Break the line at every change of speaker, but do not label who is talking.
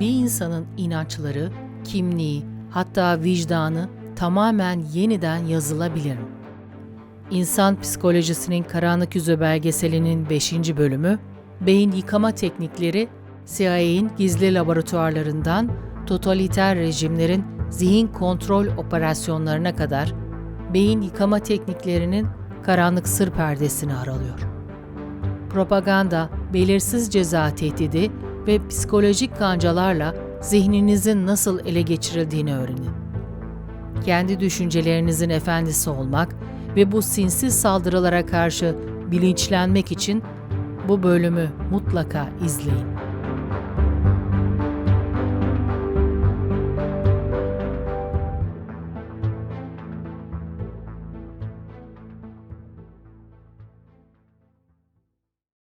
bir insanın inançları, kimliği, hatta vicdanı tamamen yeniden yazılabilir. İnsan Psikolojisinin Karanlık Yüzü belgeselinin 5. bölümü, beyin yıkama teknikleri, CIA'in gizli laboratuvarlarından totaliter rejimlerin zihin kontrol operasyonlarına kadar beyin yıkama tekniklerinin karanlık sır perdesini aralıyor. Propaganda, belirsiz ceza tehdidi ve psikolojik kancalarla zihninizin nasıl ele geçirildiğini öğrenin. Kendi düşüncelerinizin efendisi olmak ve bu sinsi saldırılara karşı bilinçlenmek için bu bölümü mutlaka izleyin.